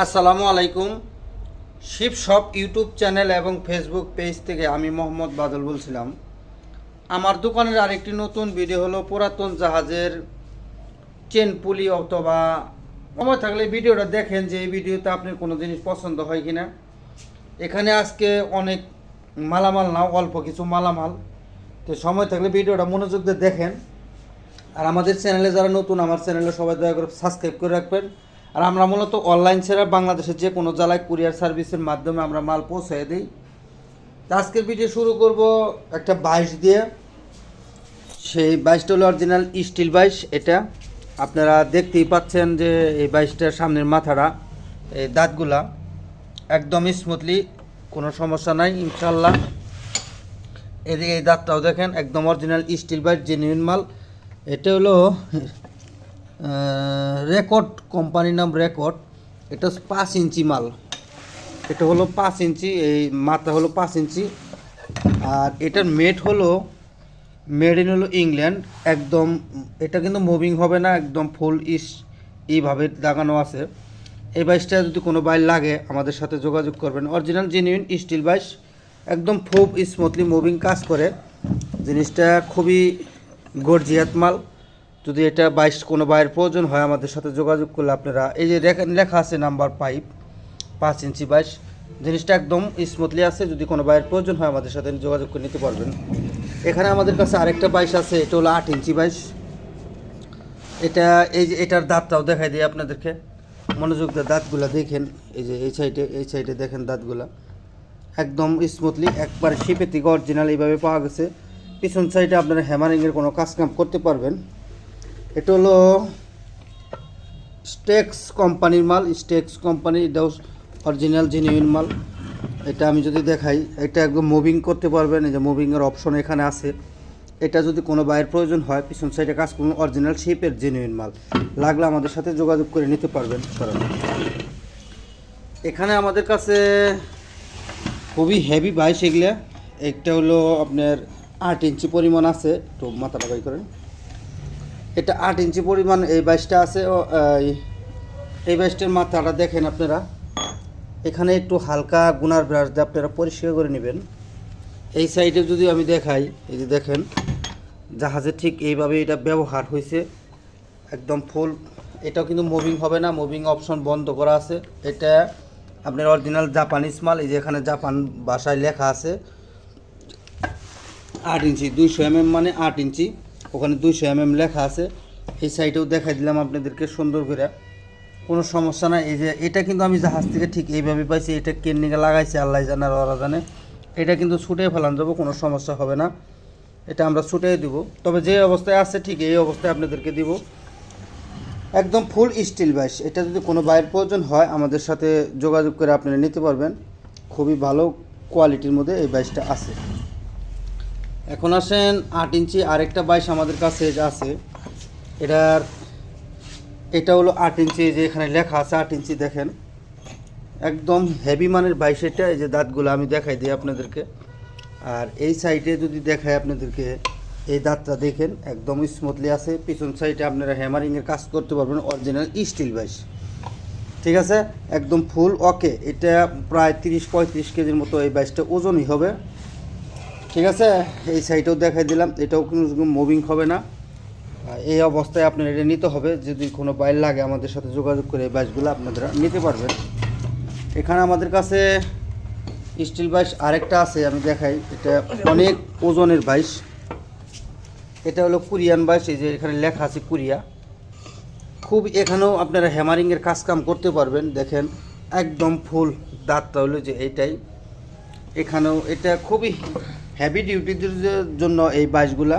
আসসালামু আলাইকুম। Shiv shop YouTube channel এবং ফেসবুক পেজ থেকে আমি মোহাম্মদ বাদল বলছিলাম। আমার দোকানের আরেকটি নতুন ভিডিও হলো পুরাতন জাহাজের চেন পুলি অথবা সময় থাকলে ভিডিওটা দেখেন যে এই ভিডিওতে আপনার কোনো জিনিস পছন্দ হয় কিনা। এখানে আজকে অনেক মালামাল না, অল্প কিছু মালামাল। তো সময় থাকলে ভিডিওটা মনোযোগ দিয়ে দেখেন। আর আমাদের চ্যানেলে যারা নতুন, আমার চ্যানেলে সবাই দয়া করে সাবস্ক্রাইব করে রাখবেন। আর আমরা মূলত অনলাইন ছাড়া বাংলাদেশের যে কোনো জেলায় কুরিয়ার সার্ভিসের মাধ্যমে আমরা মাল পৌঁছে দিই। তো আজকের ভিডিও শুরু করব একটা বাইশ দিয়ে। সেই বাইশটা হলো অরিজিনাল স্টিল বাইশ, এটা আপনারা দেখতেই পাচ্ছেন যে এই বাইশটার সামনের মাথাটা, এই দাঁতগুলা একদম স্মুথলি কোনো সমস্যা নাই ইনশাল্লাহ এদিকে এই দাঁতটাও দেখেন, একদম অরিজিনাল স্টিল বাইট জেনুইন মাল। এটা হলো রেকর্ড কোম্পানির নাম রেকর্ড এটা পাঁচ ইঞ্চি মাল। এটা হলো পাঁচ ইঞ্চি, এই মাথা হলো পাঁচ ইঞ্চি। আর এটার মেড হলো মেড ইন হলো ইংল্যান্ড একদম, এটা কিন্তু মুভিং হবে না, একদম ফুল ইস এইভাবে লাগানো আছে। এই বাইসটা যদি কোনো বাইর লাগে, আমাদের সাথে যোগাযোগ করবেন। অরিজিনাল জেনুইন স্টিল বাইস একদম খুব স্মুথলি মুভিং কাজ করে। জিনিসটা খুবই গর্জিয়াত মাল। যদি এটা বাইশ কোনো বাইরের প্রয়োজন হয়, আমাদের সাথে যোগাযোগ করলে আপনারা এই যে লেখা আছে নাম্বার পাইপ, পাঁচ ইঞ্চি বাইশ, জিনিসটা একদম স্মুথলি আছে। যদি কোনো বাইরের প্রয়োজন হয়, আমাদের সাথে যোগাযোগ করে নিতে পারবেন। এখানে আমাদের কাছে আরেকটা বাইশ আছে, এটা হলো আট ইঞ্চি বাইশ। এটা এই যে এটার দাঁতটাও দেখাই দিই আপনাদেরকে। মনোযোগ দিয়ে দাঁতগুলা দেখেন। এই যে এই সাইডে এই সাইডে দেখেন দাঁতগুলা। একদম স্মুথলি একবার শিপে থেকে অরিজিনাল এইভাবে পাওয়া গেছে। পিছন সাইডে আপনারা হ্যামারিংয়ের কোনো কাজ কাম করতে পারবেন। এটা হলো স্টেক্স কোম্পানির মাল, স্টেক্স কোম্পানি এটাও অরিজিনাল জেনুইন মাল। এটা আমি যদি দেখাই, এটা একদম মুভিং করতে পারবেন, এই যে মুভিংয়ের অপশন এখানে আছে। এটা যদি কোনো বাইরের প্রয়োজন হয়, পিছন সাইডে কাজ করুন অরিজিনাল শেপের জেনুইন মাল। লাগলে আমাদের সাথে যোগাযোগ করে নিতে পারবেন এখানে আমাদের কাছে খুবই হেভি বাইশ এগুলা। একটা হলো আপনার আট ইঞ্চি পরিমাণ আছে। একটু মাথাটা বাই করেন। এটা আট ইঞ্চি পরিমাণ এই বাইশটা আছে এই- বাইশটার মাথাটা দেখেন আপনারা। এখানে একটু হালকা গুনার ব্রাশ দিয়ে আপনারা পরিষ্কার করে নেবেন। এই সাইডে যদি আমি দেখাই, এই যে দেখেন, জাহাজে ঠিক এইভাবে এটা ব্যবহার হয়েছে। একদম ফুল, এটাও কিন্তু মুভিং হবে না মুভিং অপশন বন্ধ করা আছে। এটা আপনার অরিজিনাল জাপানিজ মাল, এই যে এখানে জাপান ভাষায় লেখা আছে। আট ইঞ্চি, দুইশো এমএম মানে আট ইঞ্চি। ওখানে দুইশো এম এম লেখা আছে। এই সাইডেও দেখাই দিলাম আপনাদেরকে সুন্দর করে। কোনো সমস্যা নাই। এই যে এটা কিন্তু আমি জাহাজ থেকে ঠিক এইভাবে পাইছি, এটা কেন্নিকে লাগাইছি আল্লাহ জানে আর ওরা জানে। এটা কিন্তু ছুটে ফেলান যাব কোনো সমস্যা হবে না। এটা আমরা ছুটে দিব। তবে যে অবস্থায় আছে ঠিক এই অবস্থায় আপনাদেরকে দিব। একদম ফুল স্টিল বাইশ এটা যদি কোনো বাইরের প্রয়োজন হয়, আমাদের সাথে যোগাযোগ করে আপনারা নিতে পারবেন। খুবই ভালো কোয়ালিটির মধ্যে এই বাইশটা আছে। এখন আসেন, আট ইঞ্চি আরেকটা বাইশ আমাদের কাছে আছে, এটার, এটা হলো আট ইঞ্চি যে এখানে লেখা আছে আট ইঞ্চি, দেখেন। একদম হেভি মানের বাইশ, এটা এই যে দাঁতগুলো আমি দেখাই দিই আপনাদেরকে। আর এই সাইডে যদি দেখাই আপনাদেরকে, এই দাঁতটা দেখেন, একদম স্মুথলি আছে। পিছন সাইডে আপনারা হ্যামারিংয়ের কাজ করতে পারবেন অরিজিনাল স্টিল বাইশ। ঠিক আছে? একদম ফুল ওকে এটা প্রায় তিরিশ পঁয়ত্রিশ কেজির মতো এই বাইশটা ওজনই হবে। ঠিক আছে? এই সাইডেও দেখাই দিলাম। এটাও কোনো মুভিং হবে না। এই অবস্থায় আপনার এটা নিতে হবে। যদি কোনো বাইর লাগে আমাদের সাথে যোগাযোগ করে এই বাইশগুলো আপনারা নিতে পারবেন। এখানে আমাদের কাছে স্টিল বাইশ আরেকটা আছে, আমি দেখাই। এটা অনেক ওজনের বাইশ এটা হলো কুরিয়ান বাইশ এই যে এখানে লেখা আছে কুরিয়া। খুব এখানেও আপনারা হ্যামারিংয়ের কাজ কাম করতে পারবেন। দেখেন, একদম ফুল দাঁতটা হলো যে এইটাই এখানেও এটা খুবই হেভি ডিউটিদের জন্য এই বাইশগুলা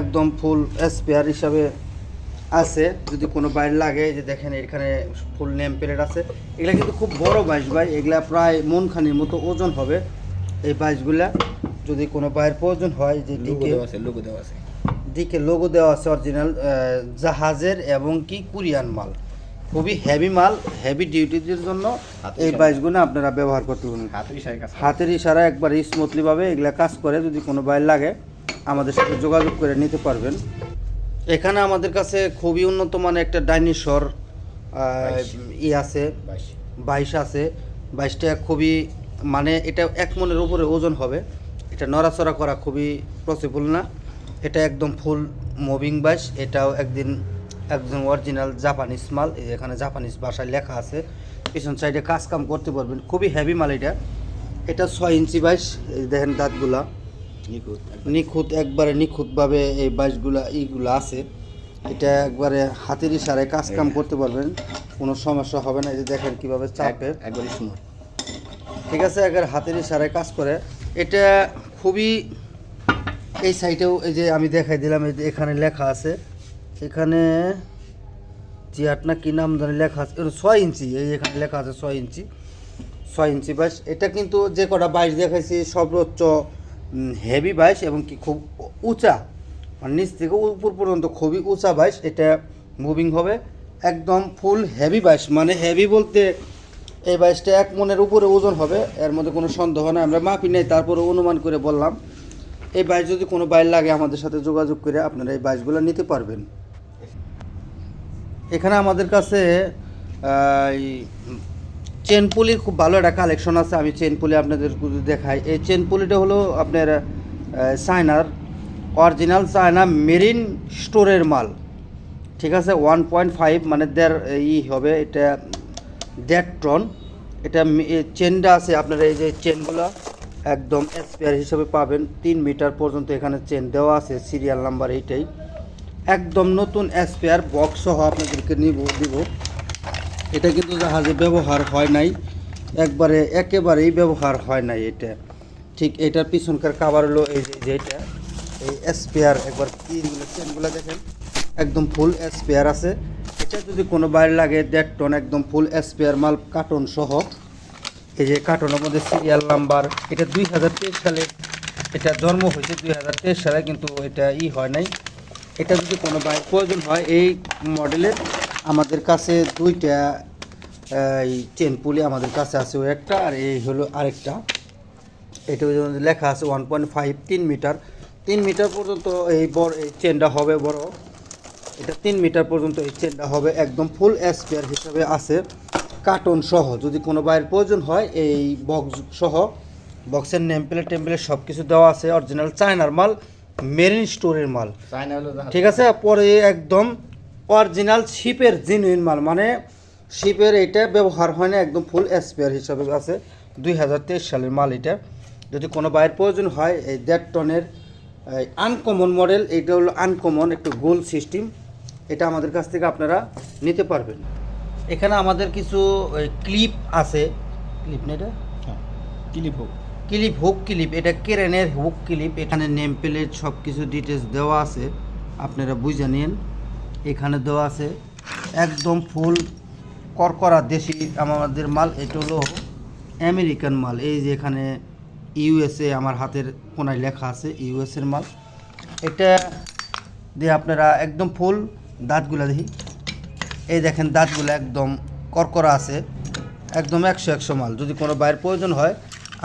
একদম ফুল স্পেয়ার হিসাবে আছে। যদি কোনো বাইর লাগে যে দেখেন এখানে ফুল নেম প্লেট আছে। এগুলা কিন্তু খুব বড় বাইশ ভাই। এগুলা প্রায় মনখানির মতো ওজন হবে এই বাইশগুলা। যদি কোনো বাইর প্রয়োজন হয় যে লোগো ডিকে আছে লোগো দেওয়া আছে। দিকে লোগো দেওয়া আছে অরিজিনাল জাহাজের এবং কি কুরিয়ান মাল। খুবই হেভি মাল হেভি ডিউটিদের জন্য এই। বাইশগুলো আপনারা ব্যবহার করতে পারবেন। হাতের ইশারা একবার স্মুথলি ভাবে এগুলা কাজ করে যদি কোনো বাইর লাগে আমাদের সাথে যোগাযোগ করে নিতে পারবেন। এখানে আমাদের কাছে খুবই উন্নত মানের একটা ডাইনোসর ই আছে বাইশ। আছে। বাইশটা খুবই মানে এটা এক মনের উপরে ওজন হবে। এটা নড়াচড়া করা খুবই পসিবল না। এটা একদম ফুল মুভিং বাইশ। এটাও একদিন একদম অরিজিনাল জাপানিজ মাল এই এখানে জাপানিজ ভাষায় লেখা আছে। পিছন সাইডে কাজ কাম করতে পারবেন। খুবই হেভি মাল এটা। এটা ছয় ইঞ্চি বাইশ এই দেখেন দাঁতগুলা। নিখুঁত নিখুঁত একবারে নিখুঁতভাবে এই বাইশগুলা এইগুলো আছে। এটা একবারে হাতের ইশারায় কাজ কাম করতে পারবেন। কোনো সমস্যা হবে না। এই যে দেখেন কীভাবে চাপে। একবারই সুন্দর। ঠিক আছে একবার হাতের ইশারায় কাজ করে। এটা খুবই এই সাইডেও এই যে আমি দেখাই দিলাম এই যে এখানে লেখা আছে। এখানে জিয়াট না কি নাম জানি লেখা আছে? ছয় ইঞ্চি, এই এখানে লেখা আছে ছয় ইঞ্চি। ছয় ইঞ্চি বাইশ এটা কিন্তু যে কটা বাইশ দেখাইছি, সর্বোচ্চ হেভি বাইশ এবং কি খুব উঁচা। মানে নিচ থেকে উপর পর্যন্ত খুবই উঁচা বাইশ এটা মুভিং হবে। একদম ফুল হেভি বাইশ মানে হেভি বলতে এই বাইশটা এক মনের উপরে ওজন হবে। এর মধ্যে কোনো সন্দেহ নাই। আমরা মাপি নেই তারপরে অনুমান করে বললাম। এই বাইশ যদি কোনো বাইর লাগে আমাদের সাথে যোগাযোগ করে আপনারা এই বাইশগুলো নিতে পারবেন। এখানে আমাদের কাছে চেন পুলির খুব ভালো একটা কালেকশন আছে, আমি চেন পুলি আপনাদের দেখাই। এই চেন পুলিটা হলো আপনার চায়নার অরিজিনাল চায়না মেরিন স্টোরের মাল। ঠিক আছে ওয়ান পয়েন্ট ফাইভ মানে দেড় ই হবে, এটা দেড় টন এটা চেনটা আছে, আপনার এই যে চেনগুলো একদম এক্সপায়ার হিসেবে পাবেন। তিন মিটার পর্যন্ত এখানে চেন দেওয়া আছে সিরিয়াল নাম্বার এইটাই। একদম নতুন এক্সপায়ার বক্স সহ আপনাদেরকে নিব, দিব। এটা কিন্তু জাহাজে ব্যবহার হয় নাই। একবারে একেবারেই ব্যবহার হয় নাই এটা। ঠিক এটার পিছনকার কাবার হলো এই যে যেটা এই স্পেয়ার একবার তিনগুলো চেনগুলো দেখেন। একদম ফুল স্পেয়ার আছে। এটা যদি কোনো বাইরে লাগে, দেড় টন একদম ফুল স্পেয়ার মাল কার্টন সহ। এই যে কার্টনের মধ্যে সিরিয়াল নাম্বার এটা দুই হাজার তেইশ সালে, এটা জন্ম হয়েছে দুই হাজার তেইশ সালে, কিন্তু এটা ই হয় নাই। এটা যদি কোনো বাইক প্রয়োজন হয়, এই মডেলের আমাদের কাছে দুইটা, এই চেন পুলি আমাদের কাছে আছে ও একটা, আর এই হলো আরেকটা। এটা লেখা আছে ওয়ান পয়েন্ট ফাইভ তিন মিটার। তিন মিটার পর্যন্ত এই বড়, এই চেনটা হবে বড়। এটা তিন মিটার পর্যন্ত এই চেনটা হবে, একদম ফুল স্পেয়ার হিসাবে আছে। কার্টন সহ, যদি কোনো বাইয়ের প্রয়োজন হয়, এই বক্স সহ বক্সের নেম প্লেট টেম্পলেট সব কিছু দেওয়া আছে অরিজিনাল চায়নার মাল। মেরিন স্টোরের মাল। ঠিক আছে? পরে একদম অরিজিনাল শিপের জেনুইন মাল। মানে শিপের এটা ব্যবহার হয় না একদম ফুল স্পেয়ার হিসাবে আছে। দুই হাজার তেইশ সালের মাল এটা। যদি কোনো বাইরের প্রয়োজন হয় এই দেড় টনের আনকমন মডেল এইটা হলো আনকমন একটু গোল সিস্টেম এটা আমাদের কাছ থেকে আপনারা নিতে পারবেন। এখানে আমাদের কিছু ক্লিপ আছে। ক্লিপ না এটা? ক্লিপ হোক। ক্লিপ, হুক ক্লিপ, এটা কেরেনের হুক ক্লিপ, এখানে নেম প্লেট সব কিছু ডিটেলস দেওয়া আছে, আপনারা বুঝে নিন। এখানে দেওয়া আছে, একদম ফুল করকরা দেশি আমাদের মাল, এটা হলো আমেরিকান মাল, এই যে এখানে ইউএসএ আমার হাতের কোনায় লেখা আছে ইউএসএর মাল। এটা দিয়ে আপনারা একদম ফুল দাঁতগুলা দেখি। এই দেখেন দাঁতগুলো একদম করকরা আছে, একদম একশো একশো মাল, যদি কোনো বাইরের প্রয়োজন হয়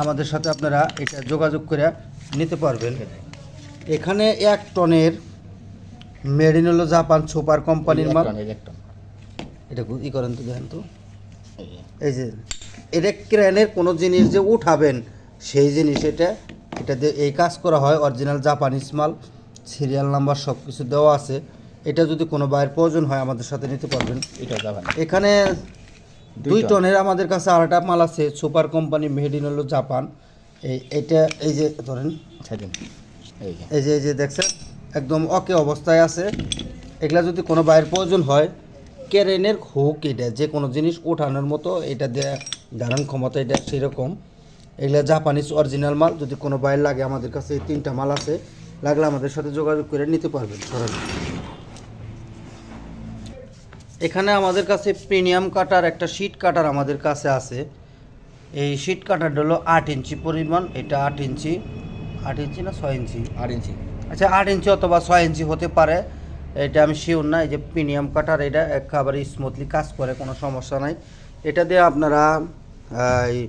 আমাদের সাথে আপনারা এটা যোগাযোগ করে নিতে পারবেন। এখানে এক টনের মেরিন হলো জাপান সুপার কোম্পানির মাল। এটা ই করেন তো দেখেন তো। এই যে। এটা ক্রেনের কোনো জিনিস যে উঠাবেন সেই জিনিস এটা এটা দিয়ে এই কাজ করা হয় অরিজিনাল জাপানিজ মাল সিরিয়াল নাম্বার সব কিছু দেওয়া আছে। এটা যদি কোনো বাইরের প্রয়োজন হয় আমাদের সাথে নিতে পারবেন। এটা যাবেন এখানে দুই টনের আমাদের কাছে আরেকটা মাল আছে সুপার কোম্পানি মেড ইন হলো জাপান। এই এটা এই যে ধরেন যে। এই যে এই যে দেখছেন একদম অকে অবস্থায় আছে। এগুলা যদি কোনো বাইরের প্রয়োজন হয় কেরেনের হুক এটা যে কোনো জিনিস ওঠানোর মতো এটা দিয়ে ধারণ ক্ষমতা এটা সেরকম। এগুলা জাপানিজ অরিজিনাল মাল যদি কোনো বাইর লাগে আমাদের কাছে এই তিনটা মাল আছে লাগলে আমাদের সাথে যোগাযোগ করে নিতে পারবেন সরাসরি এখানে আমাদের কাছে প্রিমিয়াম কাটার একটা শিট কাটার আমাদের কাছে আছে। এই শিট কাটারটা হলো আট ইঞ্চি পরিমাণ এটা আট ইঞ্চি। আট ইঞ্চি না ছয় ইঞ্চি? আট ইঞ্চি। আচ্ছা আট ইঞ্চি অথবা ছয় ইঞ্চি হতে পারে। এটা আমি শিওর না এই যে প্রিমিয়াম কাটার এটা একেবারে স্মুথলি কাজ করে কোনো সমস্যা নাই। এটা দিয়ে আপনারা এই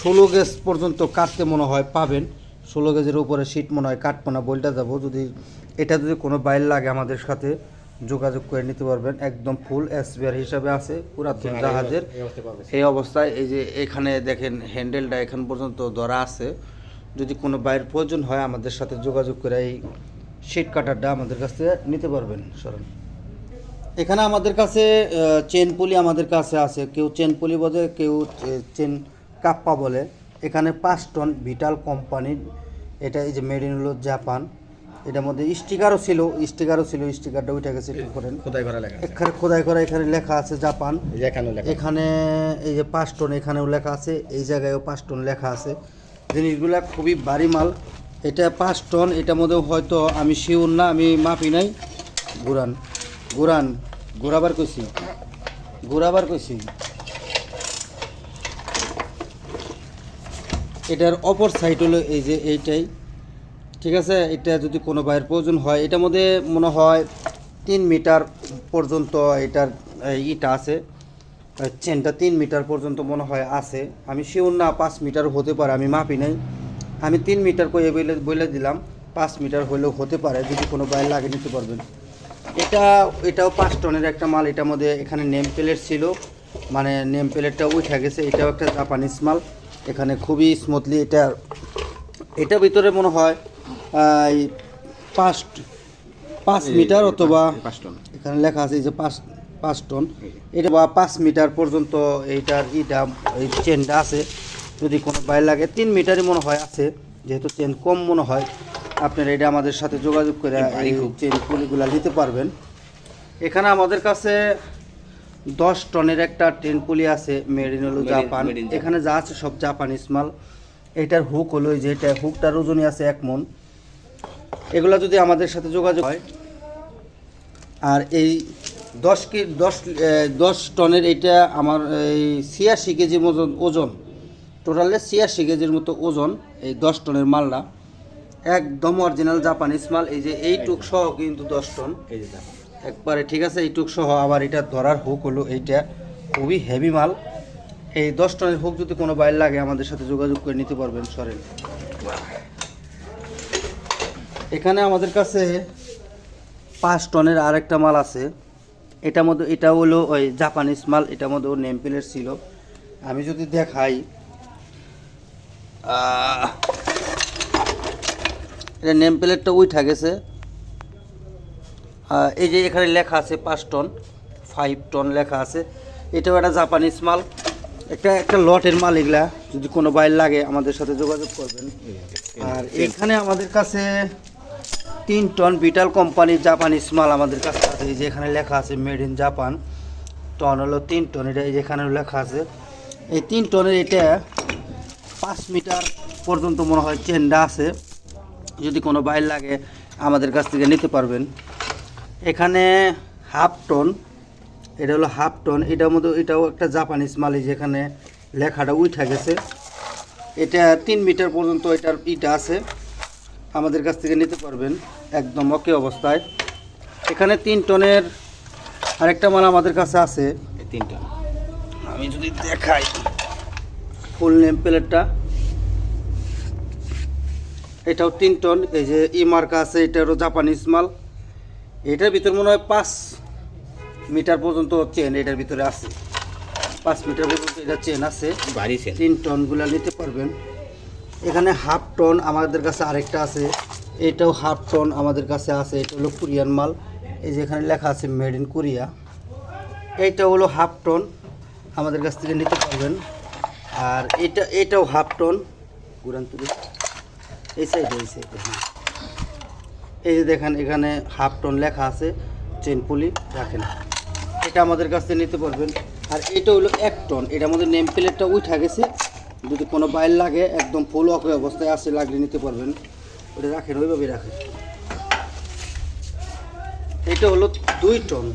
ষোলো গেজ পর্যন্ত কাটতে মনে হয় পাবেন। ষোলো গেজের উপরে সিট মনে হয় কাটবো না বলটা যাব। যদি এটা যদি কোনো বাইর লাগে আমাদের সাথে যোগাযোগ করে নিতে পারবেন। একদম ফুল এসবিআর হিসাবে আছে পুরাতন জাহাজের। এই অবস্থায় এই যে এখানে দেখেন হ্যান্ডেলটা এখান পর্যন্ত ধরা আছে। যদি কোনো বাইরের প্রয়োজন হয় আমাদের সাথে যোগাযোগ করে এই শিট কাটারটা আমাদের কাছ থেকে নিতে পারবেন সরেন। এখানে আমাদের কাছে চেন পুলি আমাদের কাছে আছে। কেউ চেন পুলি বলে কেউ চেন কাপ্পা বলে। এখানে পাঁচ টন ভিটাল কোম্পানির এটা এই যে মেড ইন হলো জাপান এটার মধ্যে স্টিকারও ছিল স্টিকারও ছিল স্টিকারটা গেছে একটু করেন খোদাই করা লেখা এখানে খোদাই করা এখানে লেখা আছে জাপান। এখানে এই যে পাঁচ টন এখানেও লেখা আছে এই জায়গায়ও পাঁচ টন লেখা আছে। জিনিসগুলা খুবই ভারী মাল। এটা পাঁচ টন এটার মধ্যে হয়তো আমি শিওর না আমি মাপি নাই। গুরান গুরান ঘোরাবার কইছি। ঘোরাবার কইছি। এটার অপর সাইড হলো এই যে এইটাই। ঠিক আছে? এটা যদি কোনো বাইরের প্রয়োজন হয়, এটার মধ্যে মনে হয় তিন মিটার পর্যন্ত এটার ইটা আছে। চেনটা তিন মিটার পর্যন্ত মনে হয় আছে। আমি শিওর না, পাঁচ মিটার হতে পারে, আমি মাপি নাই। আমি তিন মিটার করে বলে বলে দিলাম, পাঁচ মিটার হলেও হতে পারে, যদি কোনো বাইরে লাগে নিতে পারবেন। এটা, এটাও পাঁচ টনের একটা মাল, এটার মধ্যে এখানে নেম প্লেট ছিল। মানে নেম প্লেটটা উঠে গেছে, এটাও একটা জাপানিজ মাল। এখানে খুবই স্মুথলি এটা এটা ভিতরে মনে হয় পাঁচ পাঁচ মিটার অথবা টন। এখানে লেখা আছে যে পাঁচ পাঁচ টন। এটা বা পাঁচ মিটার পর্যন্ত এইটার ইটা এই চেনটা আছে। যদি কোনো বাইরে লাগে তিন মিটারই মনে হয় আছে। যেহেতু চেন কম মনে হয় আপনারা এটা আমাদের সাথে যোগাযোগ করে এই চেন পুলিগুলা নিতে পারবেন। এখানে আমাদের কাছে দশ টনের একটা ট্রেন পুলি আছে in- জাপান। এখানে যা আছে সব জাপানিজ মাল। এটার হুক হলো যে এটা হুকটার ওজনই আছে এক মন। এগুলা যদি আমাদের সাথে যোগাযোগ হয় আর এই দশ কে দশ দশ টনের এইটা আমার এই ছিয়াশি কেজি ওজন ওজন টোটালে ছিয়াশি কেজির মতো ওজন এই দশ টনের মালটা। একদম অরিজিনাল জাপানিজ মাল এই যে এইটুক সহ কিন্তু দশ টন। এই যে একবারে ঠিক আছে এইটুক সহ আবার এটা ধরার হুক হলো এইটা। খুবই হেভি মাল। এই দশ টনের হুক যদি কোনো বাইর লাগে আমাদের সাথে যোগাযোগ করে নিতে পারবেন সরেন। এখানে আমাদের কাছে পাঁচ টনের আরেকটা মাল আছে। এটা মধ্যে এটা হলো ওই জাপানিজ মাল এটার মধ্যে ওর নেম প্লেট ছিল। আমি যদি দেখাই এটা নেম প্লেটটা উঠা গেছে। এই যে এখানে লেখা আছে পাঁচ টন ফাইভ টন লেখা আছে। এটাও একটা জাপানিজ মাল। একটা একটা লটের মাল এগুলা। যদি কোনো বাইর লাগে আমাদের সাথে যোগাযোগ করবেন। আর এখানে আমাদের কাছে তিন টন বিটাল কোম্পানির জাপানিজ মাল আমাদের কাছে আছে। এই যে এখানে লেখা আছে মেড ইন জাপান টন হলো তিন টন, এটা এই যে এখানে লেখা আছে। এই তিন টনের এটা পাঁচ মিটার পর্যন্ত মনে হয় চেনটা আছে। যদি কোনো বাইর লাগে, আমাদের কাছ থেকে নিতে পারবেন। এখানে হাফ টন, এটা হলো হাফ টন। এটার মধ্যে, এটাও একটা জাপানিজ এই যেখানে লেখাটা উঠা গেছে। এটা তিন মিটার পর্যন্ত এটার ইটা আছে। আমাদের কাছ থেকে নিতে পারবেন একদম ওকে অবস্থায়। এখানে তিন টনের আরেকটা মাল আমাদের কাছে আছে। এই তিন টন। আমি যদি দেখাই ফুল নেম প্লেটটা। এটাও তিন টন এই যে ই মার্কা আছে এটারও জাপানিজ মাল। এটার ভিতর মনে হয় পাঁচ মিটার পর্যন্ত চেন এটার ভিতরে আছে। পাঁচ মিটার পর্যন্ত এটা চেন আছে। তিন টনগুলো নিতে পারবেন। এখানে হাফ টন আমাদের কাছে আরেকটা আছে। এটাও হাফ টন আমাদের কাছে আছে, এটা হলো কোরিয়ান মাল। এই যে এখানে লেখা আছে মেড ইন কোরিয়া। এইটা হলো হাফ টন, আমাদের কাছ থেকে নিতে পারবেন। আর এটা, এটাও হাফ টন। গুরান তুলি। এই সাইডে এই সাইডে হ্যাঁ। এই যে দেখেন, এখানে হাফ টন লেখা আছে চেন পুলি রাখেন। এটা আমাদের কাছ থেকে নিতে পারবেন। আর এটা হলো এক টন এটা আমাদের নেম প্লেটটা উঠা গেছে। যদি কোনো বাইর লাগে একদম ফুল অফ অবস্থায় আসে লাগলে নিতে পারবেন। ওটা রাখেন ওইভাবেই রাখেন। এটা হলো দুই টন।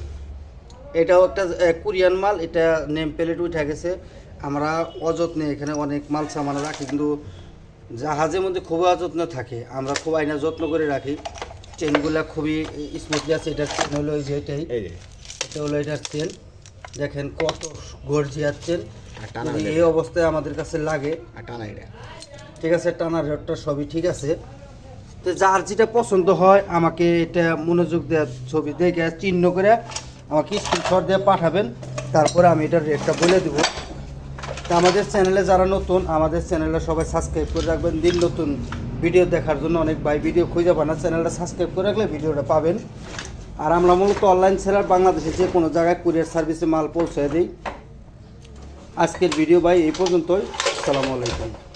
এটাও একটা কোরিয়ান মাল এটা নেম প্লেট উঠে গেছে। আমরা অযত্নে এখানে অনেক মাল সামান রাখি কিন্তু জাহাজের মধ্যে খুবই অযত্ন থাকে। আমরা খুব আইনা যত্ন করে রাখি। চেনগুলা খুবই স্মুথলি আছে এটা চেন হলো এই যে এটাই। এটা হলো এটার চেন দেখেন কত গর্জিয়ার চেন যদি রেট। এই অবস্থায় আমাদের কাছে লাগে। টানা এটা ঠিক আছে টানার রেটটা সবই ঠিক আছে। তো যার যেটা পছন্দ হয় আমাকে এটা মনোযোগ দেওয়ার ছবি দেখে চিহ্ন করে আমাকে স্ক্রিনশট দিয়ে পাঠাবেন। তারপরে আমি এটার রেটটা বলে দেবো। তো আমাদের চ্যানেলে যারা নতুন আমাদের চ্যানেলটা সবাই সাবস্ক্রাইব করে রাখবেন। দিন নতুন ভিডিও দেখার জন্য অনেক ভাই ভিডিও খুঁজে পান না। চ্যানেলটা সাবস্ক্রাইব করে রাখলে ভিডিওটা পাবেন। আর আমরা মূলত অনলাইন সেলার বাংলাদেশে যে কোনো জায়গায় কুরিয়ার সার্ভিসে মাল পৌঁছে দিই। আজকের ভিডিও ভাই এই পর্যন্তই। আসসালামু আলাইকুম।